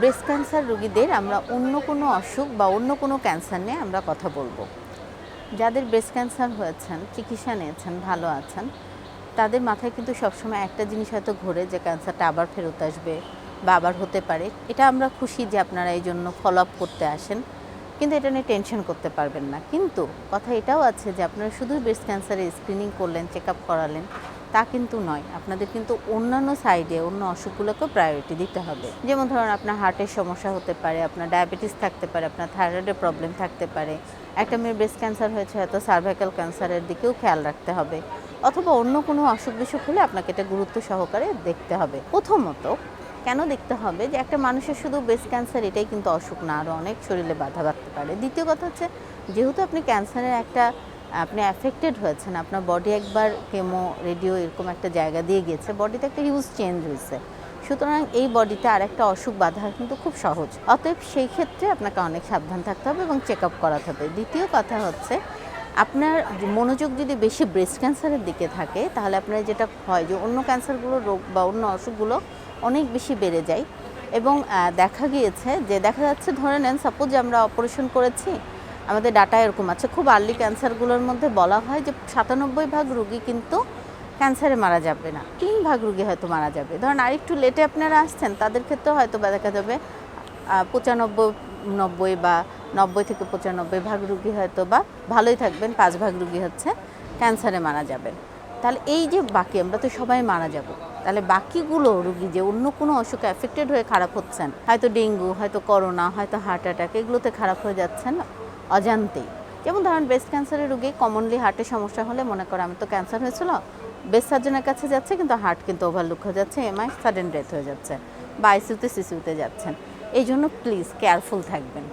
Breast cancer রোগীদের আমরা অন্য কোনো অসুখ বা অন্য কোনো ক্যান্সার নিয়ে আমরা কথা বলব। যাদের ব্রেস্ট ক্যান্সার হয়েছেন, চিকিৎসা নিয়েছেন, ভালো আছেন, তাদের মাথায় কিন্তু সবসময় একটা জিনিস হয়তো ঘোরে যে ক্যান্সারটা আবার ফেরত আসবে বা আবার হতে পারে। এটা আমরা খুশি যে আপনারা এই জন্য ফলো আপ করতে আসেন, কিন্তু এটা নিয়ে টেনশন করতে পারবেন না। কিন্তু কথা এটাও আছে যে আপনারা শুধু ব্রেস্ট ক্যান্সারে স্ক্রিনিং করলেন চেক আপ করালেন তা কিন্তু নয়। আপনাদের কিন্তু অন্যান্য সাইডে অন্য অসুখগুলোকেও প্রায়োরিটি দিতে হবে। যেমন ধরুন আপনার হার্টের সমস্যা হতে পারে, আপনার ডায়াবেটিস থাকতে পারে, আপনার থাইরয়েডের প্রবলেম থাকতে পারে। একটা মেয়ের ব্রেস্ট ক্যান্সার হয়েছে, হয়তো সার্ভাইকাল ক্যান্সারের দিকেও খেয়াল রাখতে হবে। অথবা অন্য কোনো অসুখ বিসুখ হলে আপনাকে এটা গুরুত্ব সহকারে দেখতে হবে। প্রথমত, কেন দেখতে হবে? যে একটা মানুষের শুধু ব্রেস্ট ক্যান্সার এটাই কিন্তু অসুখ না আরও অনেক শরীরে বাধা বাঁধতে পারে। দ্বিতীয় কথা হচ্ছে, যেহেতু আপনি ক্যান্সারের একটা আপনি অ্যাফেক্টেড হয়েছেন, আপনার বডি একবার কেমো রেডিও এরকম একটা জায়গা দিয়ে গিয়েছে বডিতে একটা হিউজ চেঞ্জ হয়েছে। সুতরাং এই বডিতে আর একটা অসুখ বাধা কিন্তু খুব সহজ। অতএব সেই ক্ষেত্রে আপনাকে অনেক সাবধান থাকতে হবে এবং চেক আপ করাতে হবে। দ্বিতীয় কথা হচ্ছে, আপনার মনোযোগ যদি বেশি ব্রেস্ট ক্যান্সারের দিকে থাকে, তাহলে আপনার যেটা হয় যে অন্য ক্যান্সারগুলো রোগ বা অন্য অসুখগুলো অনেক বেশি বেড়ে যায়। এবং দেখা গিয়েছে যে দেখা যাচ্ছে ধরে নেন সাপোজ আমরা অপারেশন করেছি আমাদের ডাটা এরকম আছে। খুব আর্লি ক্যান্সারগুলোর মধ্যে বলা হয় যে সাতানব্বই ভাগ রুগী কিন্তু ক্যান্সারে মারা যাবে না। তিন ভাগ রুগী হয়তো মারা যাবে। ধরেন আরেকটু লেটে আপনারা আসছেন, তাদের ক্ষেত্রে হয়তো বা দেখা যাবে পঁচানব্বই, নব্বই বা নব্বই থেকে পঁচানব্বই ভাগ রুগী হয়তো বা ভালোই থাকবেন, পাঁচ ভাগ রুগী হচ্ছে ক্যান্সারে মারা যাবেন। তাহলে এই যে বাকি, আমরা তো সবাই মারা যাব। তাহলে বাকিগুলো রুগী যে অন্য কোনো অসুখে অ্যাফেক্টেড হয়ে খারাপ হচ্ছেন, হয়তো ডেঙ্গু, হয়তো করোনা, হয়তো হার্ট অ্যাটাক এগুলোতে খারাপ হয়ে যাচ্ছেন অজান্তেই যেমন ধরেন ব্রেস্ট ক্যান্সারের রুগী কমনলি হার্টের সমস্যা হলে মনে করো, আমি তো ক্যান্সার হয়েছিল। বেস্ট সার্জনের কাছে যাচ্ছে, কিন্তু হার্ট কিন্তু ওভারলুক হয়ে যাচ্ছে, এমআই সাডেন ডেথ হয়ে যাচ্ছে বা আইসিউতে সিসিউতে যাচ্ছেন। এই জন্য প্লিজ কেয়ারফুল থাকবেন।